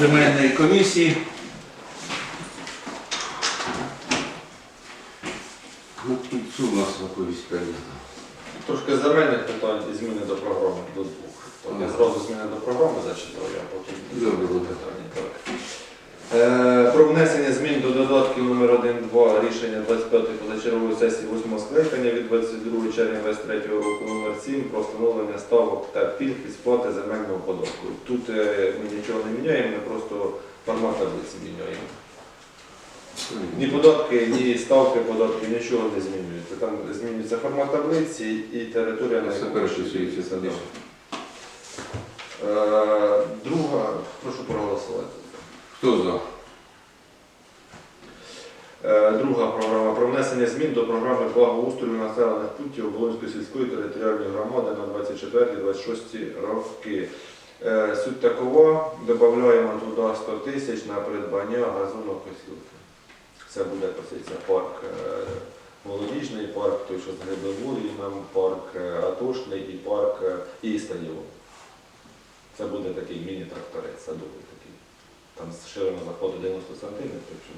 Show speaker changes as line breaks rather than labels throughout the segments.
земельної комісії. Ну, тут у нас оповістка?
Трошки земельних питань і зміни до програми до двох. Тобто зразу зміни до програми зачитав, я потім
Добре.
зроблю питання. Так. Е, Про внесення змін до додатків номер 1-2 рішення 25-ї позачергової сесії 8 скликання від 22 червня 23 року номер 7 про встановлення ставок та пільг і сплати земельного податку. Тут е, ми нічого не міняємо, ми просто формат таблиці міняємо. Ні податки, ні ставки податків, нічого не змінюється. Там змінюється формат таблиці і територія на
Це
яку да. Е, Друга, прошу проголосувати.
Хто за?
Е, Друга програма про внесення змін до програми благоустрою населених пунктів Оболонської сільської територіальної громади на 24-26 роки. Е, Суть такова, додаємо туди 100 тисяч на придбання газонокосілки. Це буде коситься парк е, молодіжний, парк той, що з Грибової, нам парк Атошний і парк і стадіон. Це буде такий міні-тракторець садовий. Там ширина заходу 90 сантиметрів, щоб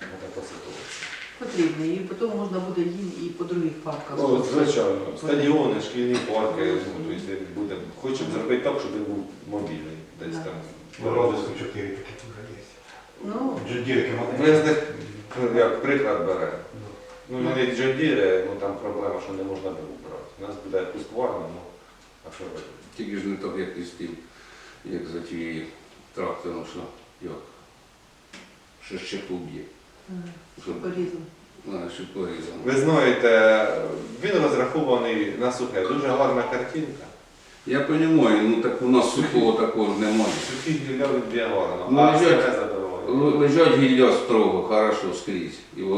можна посипувати.
Потрібно, і потім можна буде їм і по других парках.
Ну, звичайно, стадіони, шкільні парки, ну, буде, хочемо зробити так, щоб він був мобільний десь там.
Морозовську 4 таких вже є.
Ну,
Джодірки
Ми з них ну, як приклад беремо. Ну, вони джодіри, ну там проблема, що не можна було брати. У нас буде пускварна, ну, а що робити?
Тільки ж не так, як і з тим, як за тією трактором, що як. Що ще поб'є. Що
порізано.
Ви знаєте, він розрахований на сухе. Дуже гарна картинка.
Я розумію, ну так у нас сухого такого ж немає.
Сухі гілля відб'є гарно,
Ну,
а
лежать.
сухе задоволення.
Лежать гілля строго, хорошо скрізь. І в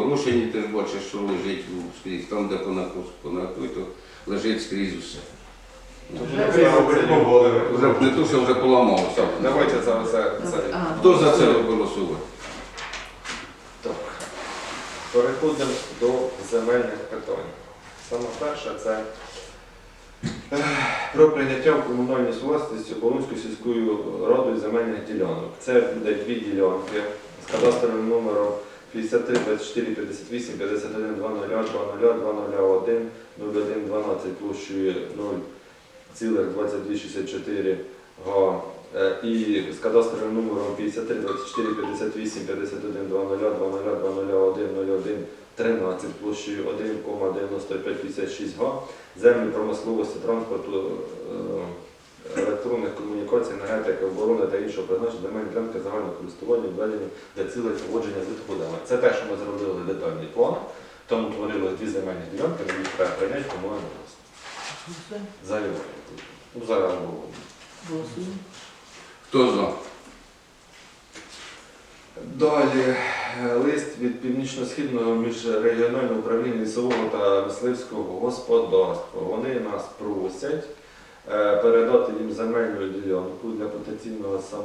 теж бачиш, що лежить ну, скрізь. Там, де понакуй, то лежить скрізь усе. Вже не то, що вже поламалося.
Давайте за це.
Хто за це голосувати?
Так. Переходимо до земельних питань. Саме перше це про прийняття в комунальну власність Оболонською сільською радою земельних ділянок. Це буде дві ділянки з кадастровим номером 53 24 58 51 00 00 201 01 12 площею 0,2264 га Е, і з кадастровим номером 53 24 58 51 00 00 201 01 13 площею 1,9556 га землі промисловості, транспорту, е, електронних комунікацій, енергетики, оборони та іншого призначення земельні ділянки загального користування введені для цілей поводження з відходами. Це те, що ми зробили детальний план, тому творили дві земельні ділянки, на них треба прийняти комунальну власність. Заяву. Ну, зараз було.
голосуємо.
Хто за?
Далі лист від північно-східного міжрегіонального управління лісового та мисливського господарства. Вони нас просять передати їм земельну ділянку для потенційного сам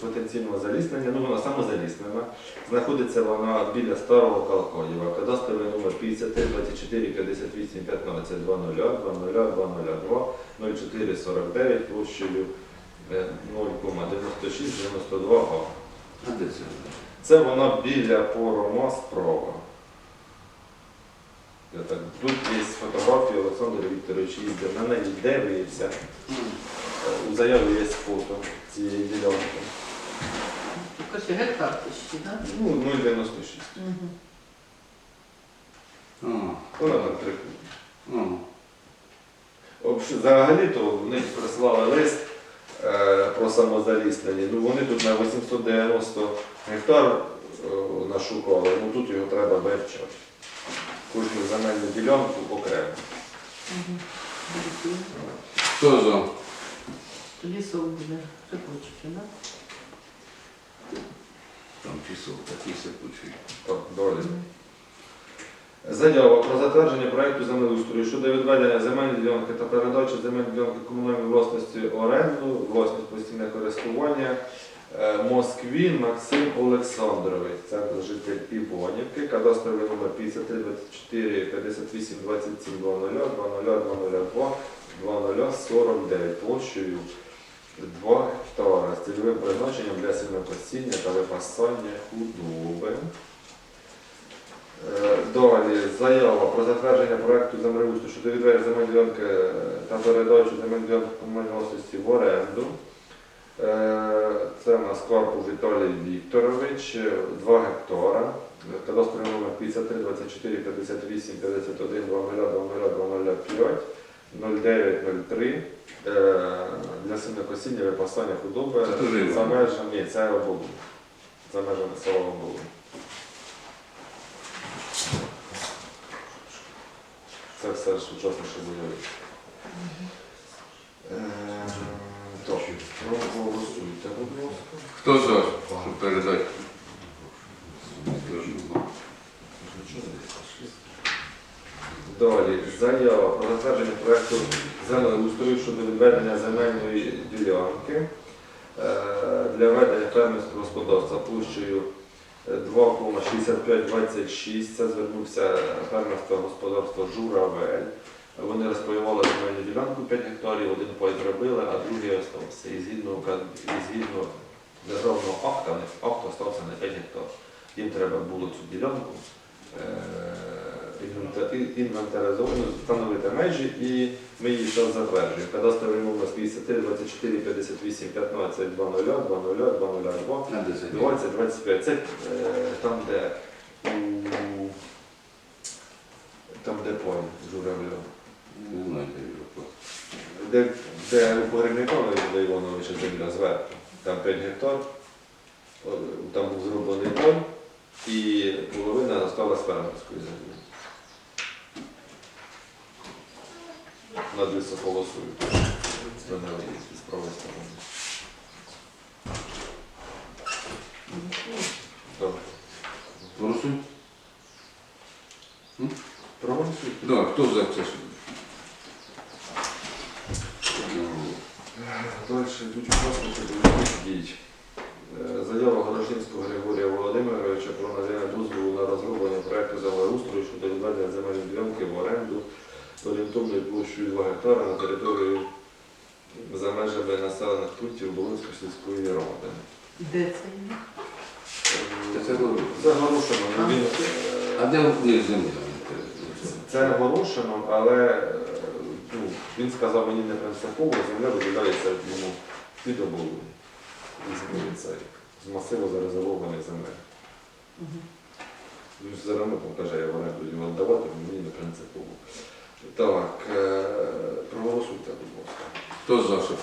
потенційного заліснення. Ну вона самозаліснена. Знаходиться вона біля старого Калкоєва. Кадастровий номер 53 24 58 15 00 00 202 04 49 площею е, 0,9692 га.
Це
вона біля порома справа. Я так, тут є фотографії Олександра Вікторовича їздив на неї дивився. У заяві є фото цієї ділянки.
Покажи, гектар так?
Ну, 0,96.
Угу.
Вона на трикутні.
а.
Взагалі-то в них прислали лист е, про самозаліснення. Ну вони тут на 890 гектар е, нашукали, ну тут його треба вивчати. Кожну земельну ділянку окремо.
Угу.
Хто за?
Тоді сок буде. Шипочки, так?
Там пісок такий сипучий.
Так, далі. Заява про затвердження проекту землеустрою щодо відведення земельної ділянки та передачі земельної ділянки комунальної власності оренду, власність постійне користування Москві Максим Олександрович, це житель Івонівки, кадастровий номер 53 24 58 27 00 00 202 2049 площею 2 гектара з цільовим призначенням для сінокосіння та випасання худоби. Е, Далі заява про затвердження проекту землеустрою щодо відведення земельної ділянки е, та передачу земельної ділянки комунальної власності в оренду. Е, Це у нас Карпов Віталій Вікторович, е, 2 гектара. Кадастровий номер 53 24 58 51 20 20 205 0903 е, для сінокосіння випасання худоби
Це
за межами, ні, це оболу. За межами села оболу. Це все ж учасніше заявили. Проголосуйте, будь ласка.
Хто за, щоб передати?
Далі заява про затвердження проекту землеустрою щодо відведення земельної ділянки е, для ведення фермерського господарства площею е, 2,6526. Це звернувся фермерське господарство Журавель. Вони розпаювали земельну ділянку 5 гектарів, один пай зробили, а другий остався. І згідно, і згідно державного акта, акт остався на 5 гектарів. Їм треба було цю ділянку е, інвентаризовано, встановити межі і ми її зараз затверджуємо. Кадастровий номер 53 24 58 15 00 00 202
На 10 днів.
20 25. Це е, там, де там, де поле журавля.
Не знаю, де його.
Де, де у погребника Леоніда Івановича земля зверху, там 5 гектар, о, там був зроблений поль, і половина залишилась фермерської землі. Над лісополосою. Звернали її з правої сторони. Так.
Голосуй.
Проголосуйте.
Да, хто за це?
Далі йдуть учасники бойових дій. Е, Заява Горошинського Григорія Володимировича про надання дозволу на розроблення проекту землеустрою щодо відведення земельної ділянки в оренду орієнтовною площею 2 гектара на території за межами населених Болинської сільської ради.
Де це є?
Це Горошин.
Це Горошино, ну, він,
А
е,
де в них земля?
це Горошино, але е, ну, він сказав мені не принципово, земля виділяється йому під оболу. З, з масиву зарезервованих земель.
Мгм.
Він все одно там каже, я в оренду його віддавати, мені не принципово. Так, е, проголосуйте, будь ласка.
Хто за що?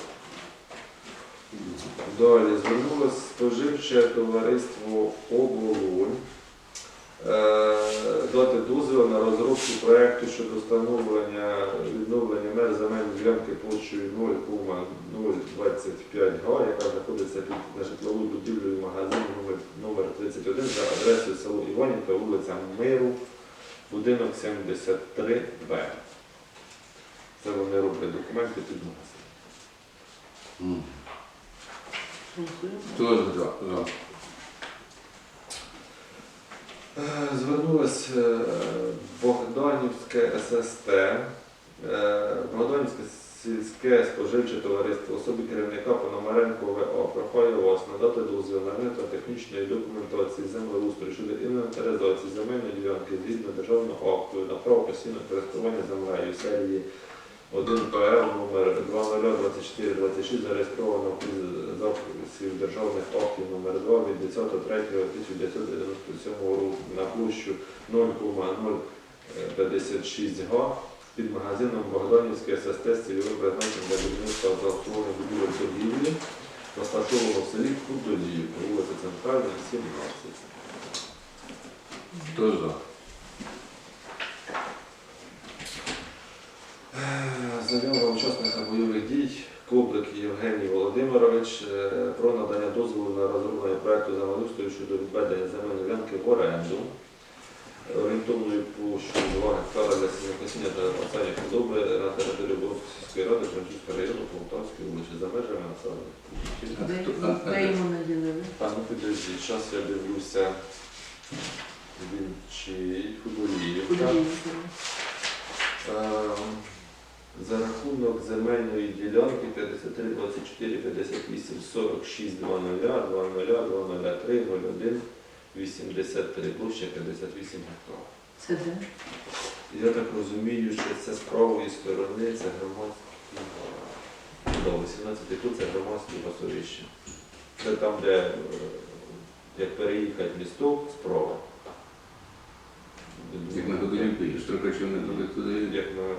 Далі звернулося споживче товариство Оболонь е, дати дозвіл на розробку проєкту щодо встановлення відновлення мер земельної ділянки площею 0,025 га, яка знаходиться під нежитловою будівлею магазину номер 31 за адресою село Іванівка, вулиця Миру, будинок 73Б. Це вони роблять документи під магазин.
Хто за? За.
Е, Звернулось е, Богданівське ССТ, е, Богданівське сільське споживче товариство, особи керівника Пономаренко ВО. Прохаю вас надати дозвіл на виготовлення технічної документації землеустрою щодо інвентаризації земельної ділянки згідно державного акту на право постійного користування землею серії 1 ПР номер 202426 зареєстровано в записів державних актів номер 2 від 10.03.1997 року на площу 0,056 га під магазином Богданівське ССТ з цільовим призначенням для будівництва обслуговування будівель торгівлі, розташовано в селі Худолів, вулиця Центральна, 17.
Хто за?
Заява учасника бойових дій Коблик Євгеній Володимирович е, про надання дозволу на розроблення проекту землеустрою щодо відведення земельної ділянки в оренду орієнтовною площею 2 гектара для сінокосіння та опасання худоби на території Борської сільської ради Франківського району Полтавської вулиці за межами населених пунктів.
Де, йому наділили?
А ну підожди, зараз я дивлюся. Він чи Худоліївка. За рахунок земельної ділянки 53, 24, 58, 46, 00, 00, 003, 01, 83, площа 58 гектарів.
Це де?
Я так розумію, що це з правої сторони, це громадські да, 18 тут це громадські пасовища. Це там, де е, як переїхати місток справа.
Як на Годолівку, і Строкачів не туди туди.
Як на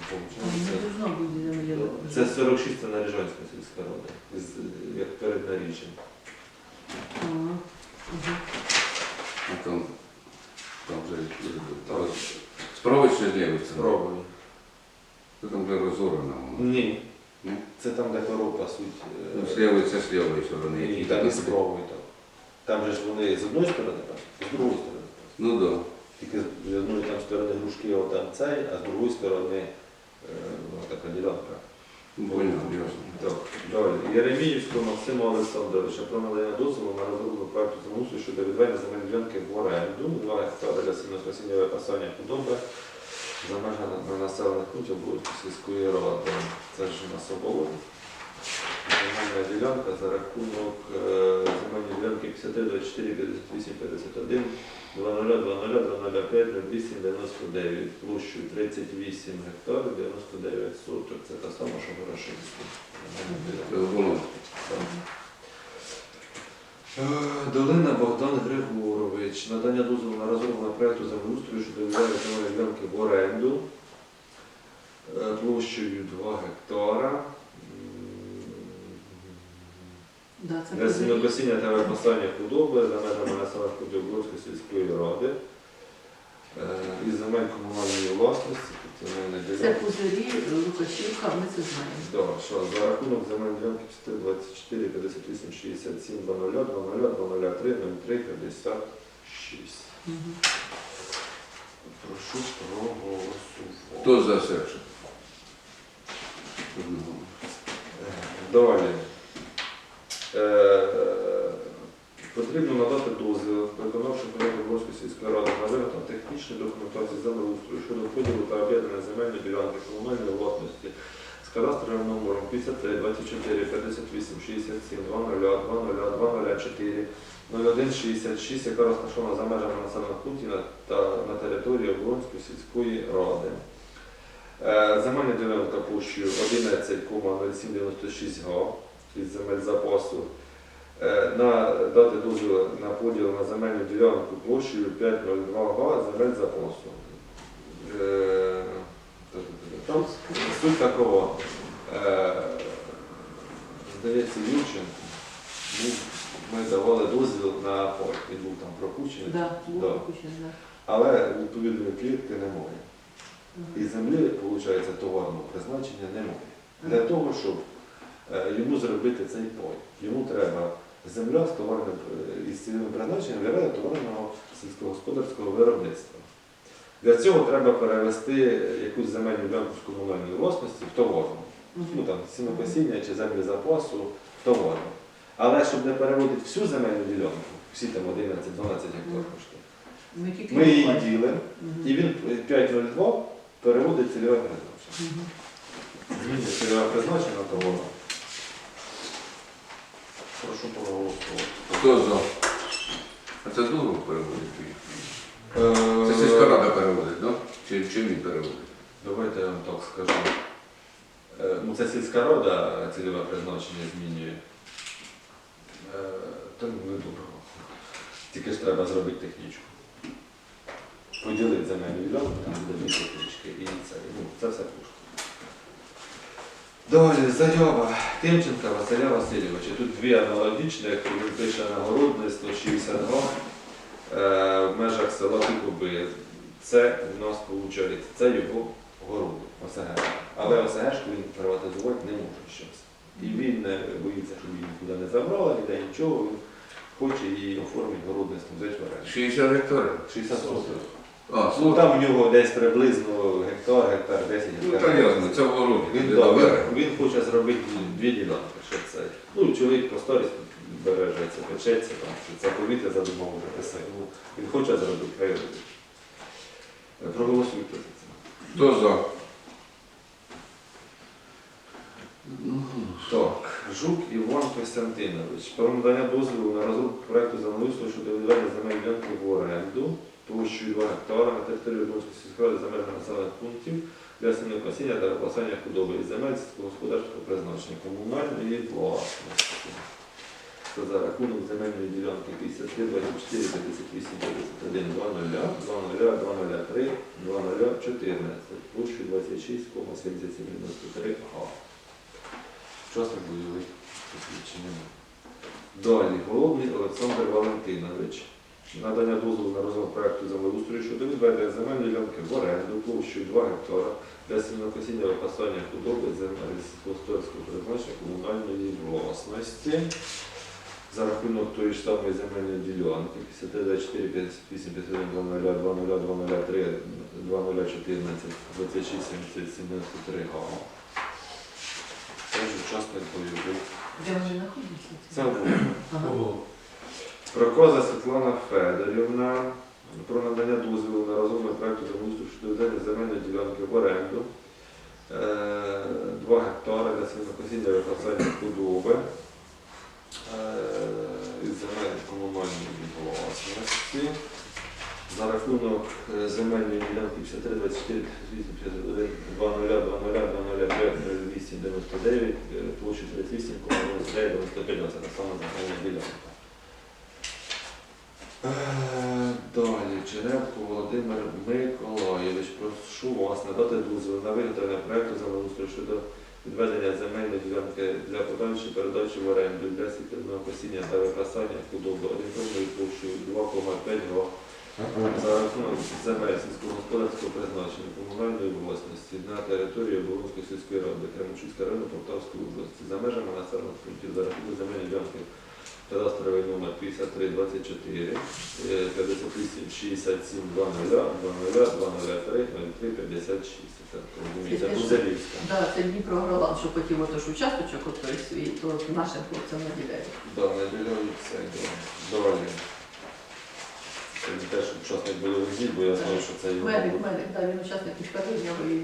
не
Там должно бути земля.
це, це 46 це Наріжанська сільська рада, з- як перед наріччям.
Ага. Ага.
А там, там вже там, справа чи. Це там вже розорана воно.
Ні.
Ні?
Це там, де коров пасуть. е,
Ну, з лівої це з лівої сторони.
Ні,
які
там
такі
і спробуй там. Там же ж вони з одної сторони, так, з другої сторони.
Ну так.
Тільки з одної там сторони грушки, там цей, а з другої сторони е, ну, така ділянка. Єреміївського Максима Олександровича про надання дозволу на розробку проекту замусу щодо відведення земельної ділянки в оренду, 2 гектари для сінокосіння пасання худоби за межами на населених пунктів будуть сільської ради. Це ж у нас. Земельна ділянка за рахунок е, земельної ділянки 53, 24, 58, 51, 00, 00, 005, 08, 99, площею 38 гектарів, 99 соток. Це та сама, що
воно.
Е, Долина Богдан Григорович. Надання дозволу на розроблення проєкту землеустрою щодо відведення земельної ділянки в оренду е, площею 2 гектара.
Да, це
Для
поза-
сінокосіння та випасання худоби за межами населених пунктів Бродської сільської ради е, із земель комунальної власності, тобто земельна
Це
ділянка.
пузирі, Лукашівка, ми це знаємо.
Да, що за рахунок земельної ділянки 424, 58, 67, 00, 00, 003, 03, 56.
Мгм.
Прошу проголосувати.
Хто за серце? Одного.
Е, Далі. Е, Потрібно надати дозвіл виконавчому порядку Бродської сільської ради на виготовлення технічної документації землеустрою щодо поділу та об'єднання земельної ділянки комунальної власності з кадастровим номером 53 24 58 67 00 00 204 01 66, яка розташована за межами населених пунктів та на території Оборонської сільської ради. Е, Земельна ділянка площею 11,0796 га із земель запасу. Е, На дати дозвіл на поділ на земельну ділянку площею 5,02 га земель запасу. Е, Там суть такова. Е, Здається, Юрченко, ну, ми давали дозвіл на пай, він був там пропущений,
Да, був
Да.
пропущений, да.
але відповідної клітки немає. І землі, виходить, товарного призначення немає. Для того, щоб йому зробити цей пай, йому треба земля з товарним е, із цільовим призначенням для товарного сільськогосподарського виробництва. Для цього треба перевести якусь земельну ділянку з комунальної власності в товарну. Ну там сінокосіння чи землі запасу в товарну. Але щоб не переводити всю земельну ділянку, всі там 11-12 гектар коштує,
Ми
її ділимо, і він 5,02 переводить цільове призначення. Змінює цільове призначення на товару. Прошу проголосувати.
Хто за? А це дорого переводить? Це
Е,
сільська рада переводить, так? Чи, чи він переводить?
Давайте я вам так скажу. Е, Ну, це сільська рада цільове призначення змінює. Е, Та ну, не дорого. Тільки ж треба зробити технічку. Поділити земельну ділянку, там буде дві технічки і це. Ну, це все коштує. Далі, заява Тимченка Василя Васильовича. Тут дві аналогічні, він пише нагородне 162 е, в межах села Тикоби. Це у нас виходить, це його городи, ОСГ. Але ОСГшку він приватизувати не може щось. І він не боїться, щоб її нікуди не забрали, ніде нічого. Він хоче її оформити в оренду.
60 гектарів.
60 соток.
А,
Ну там в нього десь приблизно гектар, гектар, 10
ну,
гектар.
та ясно, це ворог. городі.
Він, він хоче зробити дві ділянки, щоб це. Ну, чоловік по старості бережеться, печеться, там, що це повітря задумав вже писати. Ну, він хоче зробити, хай робить. Е, Проголосуйте за це.
Хто за?
Ну, так, Жук Іван Костянтинович. Про надання дозволу на розробку проекту землеустрою щодо відведення земельної ділянки в оренду площею 2 гектара на території Львівської сільської ради межами населених пунктів для сінокосіння та випасання худоби і земель сільськогосподарського призначення комунальної власності. Це за рахунок земельної ділянки 53, 24, 58, 51, 00, 00, 203, 2014, площею 26,7793 га. Учасник бойових посвідчення. Далі, головний Олександр Валентинович. Надання дозволу на розробку проекту землеустрою щодо відведення земельної ділянки в оренду площею 2 гектара для сінокосіння випасання худоби земель сільськогосподарського призначення комунальної власності за рахунок тої ж самої земельної ділянки 53, 58, 51, 00, 20, 203, 2014, 26, 77, 93 га. Теж учасник бойових.
Де вони знаходяться?
Це було. Прокоза Світлана Федорівна про надання дозволу на розробний проекту землеустрою щодо ведення земельної ділянки в оренду. 2 гектари для сінокосіння випасання худоби е, із земель комунальної власності. За рахунок е, земельної ділянки 53, 24, 58, 51, 2 0, 2 0, 2 0, 8, 99, площі 38, 99, 95, це та сама земельна ділянка. Е, Далі, Черевко Володимир Миколайович, прошу вас надати дозвіл на виготовлення проекту землеустрою щодо відведення земельної ділянки для подальшої передачі в оренду для світлного косіння та випасання худоби орієнтовною площею 2,5 га. За рахунок земель сільськогосподарського призначення комунальної власності на території Оболонської сільської ради Кременчуцького району Полтавської області за межами населених пунктів за рахунок земельної ділянки кадастровий номер 53 24 е, 58 67 20 20 203 03 56. Це, розумієте,
Це
Гузелівська.
Да, це Дніпро Гролан, що хотів отож участочок от той свій, то нашим хлопцям наділяють.
Да, наділяють це. да. Далі. Це не теж учасник бойових дій, бо я знаю, що це його.
Медик, медик, да, він учасник міського і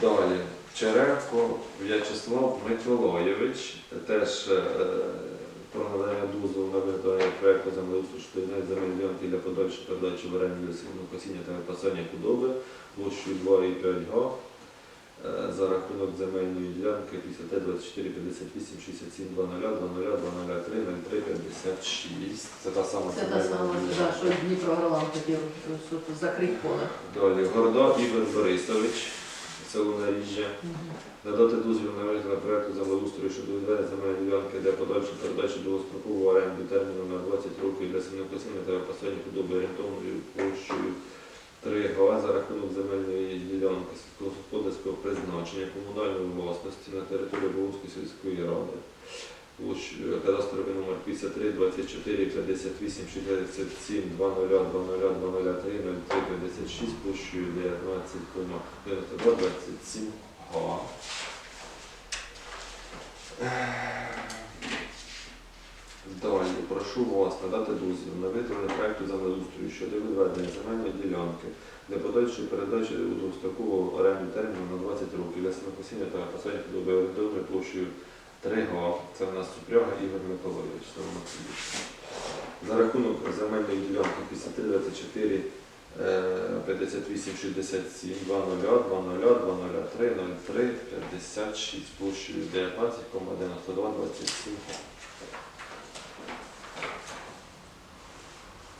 Далі. Черевко В'ячеслав Миколайович теж е, про надання дозволу на виготовлення проєкту землеустрою земельної ділянки для подальшої передачі в оренду сильного косіння та випасання худоби площею 2,5 га е, за рахунок земельної ділянки 50 24 58 67 00 00 203 03 56. Це та сама
це та сама, да, що Дніпро Гролан хотів щоб закрити поле.
Далі. Горда Ігор Борисович, село Наріжжя. Надати дозвіл на вигляд проєкту землеустрою щодо відведення земельної ділянки для подальшої передачі довгострокового оренди терміном на 20 років для сінокосіння та випасання худоби орієнтовною площею 3 га за рахунок земельної ділянки сільськогосподарського призначення комунальної власності на території Богуської сільської ради. Площею кадастровий номер 53 24 58 67 20 00 203 03 56 площею 19,92 27 га. Далі прошу вас надати дозвіл на виготовлення проекту землеустрою щодо відведення земельної ділянки для подальшої передачі у довгострокового оренду терміну на 20 років для сінокосіння та посадки худоби орієнтовною площею 3 га. Це в нас Супряга Ігор Миколайович. За рахунок земельної ділянки 5324 58 67 20 20 203 03 56 площею 19,92 27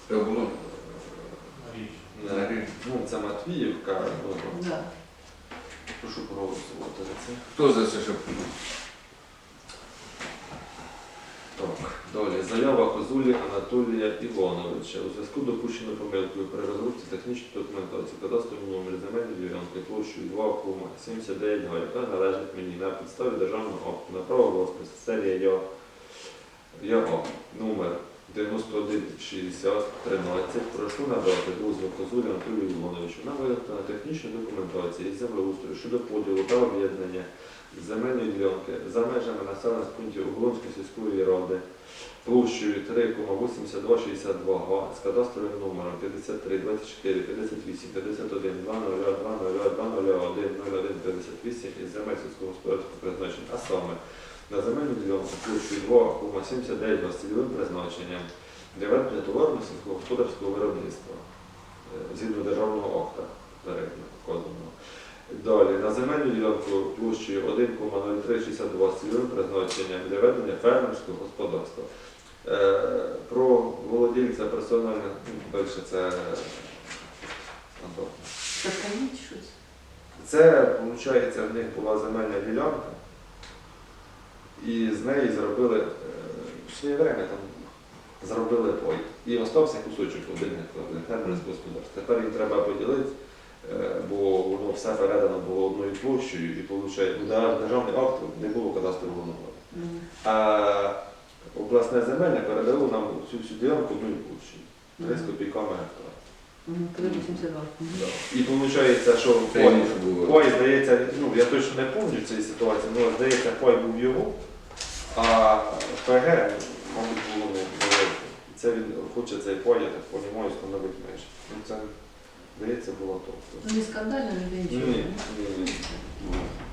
Це було
Не, Ну, це Матвіївка. ну,
Да.
Прошу проголосувати за це.
Хто за це, щоб
Так, далі. Заява Козулі Анатолія Івановича. У зв'язку з допущеною помилкою при розробці технічної документації кадастровий номер земельної ділянки площею 2,79 га, яка належить мені на підставі державного акту на право власності. Серія Я, ЯА номер 9160 13 прошу надати дозвіл Козулі Анатолію Івановичу на виготовлення технічної документації із землеустрою щодо поділу та об'єднання земельної ділянки за межами населених пунктів Углонської сільської ради площею 3,8262 га з кадастровим номером 53 24 58 51 00 00 00 01 58 із земель сільськогосподарського призначення, а саме на земельну ділянку площею 2,79 з цільовим призначенням для ведення товарно сільськогосподарського виробництва е, згідно державного акта переднього вказаного. Далі на земельну ділянку площею 1,0362 з цільовим призначенням для ведення фермерського господарства. Е, Про володільця персональних, ну, далі це Антон.
Це
виходить, в них була земельна ділянка, і з неї зробили, е, в своє время там зробили пой. І остався кусочок один фермерського господарства. Тепер їм треба поділити, е, бо воно все передано було одною площею, і виходить, на державний акт не було кадастрового номера. Обласне земельне передало нам цю всю ділянку одною площею. Три з копійками гектара.
Мгм, 382. Мгм.
І виходить, що
Це було.
здається, ну я точно не пам'ятаю цієї ситуації, але здається, пой був його, а ПГ, мабуть, було не велике. І це він хоче цей пой, я так розумію, встановити межі. Ну це, здається, було то.
Ну, не скандально, не
Ні,
нічого.
ні, ні.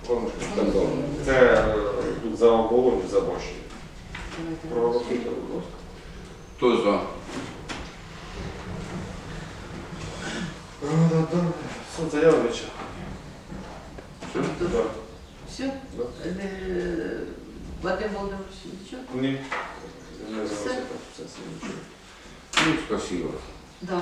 Воно ж скандал.
Це е, тут за оболоню забощення.
Давайте
Проголосуйте, будь ласка.
Хто за?
Суд заявляча.
Все?
Да.
Все?
Да.
Е, Вадим Володимирович, нічого?
Ні.
Все?
завозити процес.
Ну, спасибо.
Да.